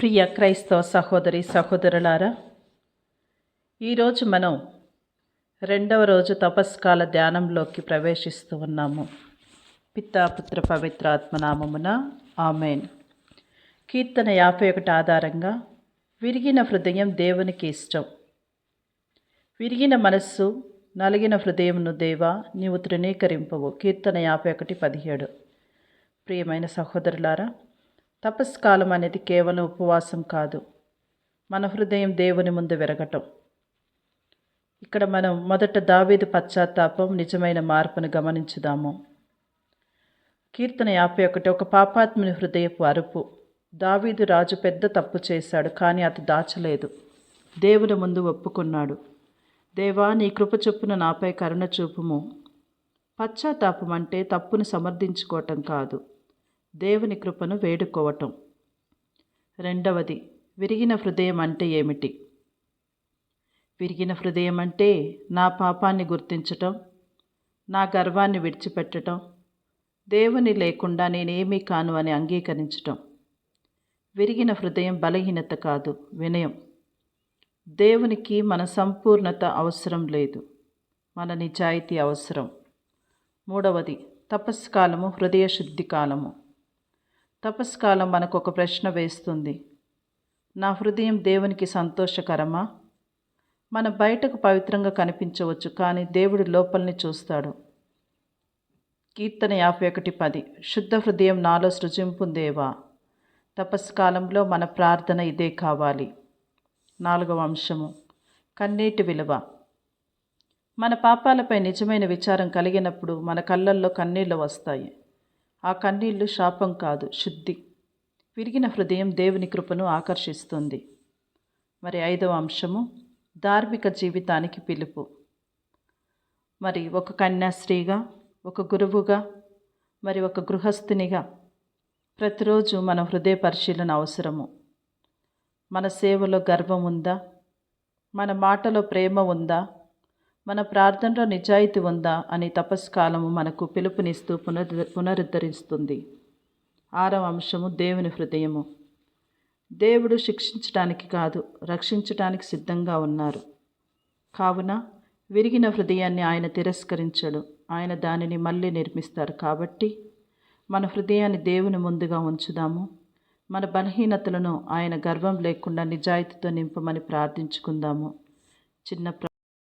ప్రియ క్రైస్తవ సహోదరి సహోదరులారా ఈరోజు మనం రెండవ రోజు తపస్కాల ధ్యానంలోకి ప్రవేశిస్తూ ఉన్నాము. పిత్తాపుత్ర పవిత్ర ఆత్మనామమున ఆమెన్. కీర్తన యాభై ఒకటి ఆధారంగా విరిగిన హృదయం దేవునికి ఇష్టం. విరిగిన మనస్సు నలిగిన హృదయంను దేవా నీవు తృణీకరింపవు. కీర్తన యాభై ఒకటి పదిహేడు. ప్రియమైన సహోదరులారా తపస్కాలం అనేది కేవలం ఉపవాసం కాదు. మన హృదయం దేవుని ముందు విరగటం. ఇక్కడ మనం మొదట దావీదు పశ్చాత్తాపం నిజమైన మార్పును గమనించుదాము. కీర్తన యాభై ఒకటి ఒక పాపాత్ముని హృదయపు అరుపు. దావీదు రాజు పెద్ద తప్పు చేశాడు కానీ అతను దాచలేదు. దేవుని ముందు ఒప్పుకున్నాడు. దేవా నీ కృప చొప్పున నాపై కరుణ చూపుము. పశ్చాత్తాపం అంటే తప్పును సమర్థించుకోవటం కాదు. దేవుని కృపను వేడుకోవటం. రెండవది విరిగిన హృదయం అంటే ఏమిటి? విరిగిన హృదయం అంటే నా పాపాన్ని గుర్తించటం నా గర్వాన్ని విడిచిపెట్టడం దేవుని లేకుండా నేనేమీ కాను అని అంగీకరించటం. విరిగిన హృదయం బలహీనత కాదు వినయం. దేవునికి మన సంపూర్ణత అవసరం లేదు మన నిజాయితీ అవసరం. మూడవది తపస్కాలము హృదయ శుద్ధి కాలము. తపస్కాలం మనకు ఒక ప్రశ్న వేస్తుంది. నా హృదయం దేవునికి సంతోషకరమా? మన బయటకు పవిత్రంగా కనిపించవచ్చు కానీ దేవుడు లోపలిని చూస్తాడు. కీర్తన యాభై ఒకటి పది. శుద్ధ హృదయం నాలో సృజింపుందేవా? తపస్కాలంలో మన ప్రార్థన ఇదే కావాలి. నాలుగవ అంశము. కన్నీటి విలువ. మన పాపాలపై నిజమైన విచారం కలిగినప్పుడు మన కళ్ళల్లో కన్నీళ్ళు వస్తాయి. ఆ కన్నీళ్ళు శాపం కాదు శుద్ధి. విరిగిన హృదయం దేవుని కృపను ఆకర్షిస్తుంది. మరి ఐదవ అంశము ధార్మిక జీవితానికి పిలుపు. మరి ఒక కన్యాశ్రీగా ఒక గురువుగా మరి ఒక గృహస్థునిగా ప్రతిరోజు మన హృదయ పరిశీలన అవసరము. మన సేవలో గర్వం ఉందా? మన మాటలో ప్రేమ ఉందా? మన ప్రార్థనలో నిజాయితీ ఉందా అని తపస్కాలము మనకు పిలుపునిస్తూ పునరు పునరుద్ధరిస్తుంది. ఆరవ అంశము దేవుని హృదయము. దేవుడు శిక్షించడానికి కాదు రక్షించడానికి సిద్ధంగా ఉన్నారు. కావున విరిగిన హృదయాన్ని ఆయన తిరస్కరించడు. ఆయన దానిని మళ్ళీ నిర్మిస్తారు. కాబట్టి మన హృదయాన్ని దేవుని ముందుగా ఉంచుదాము. మన బలహీనతలను ఆయన గర్వం లేకుండా నిజాయితీతో నింపమని ప్రార్థించుకుందాము. చిన్న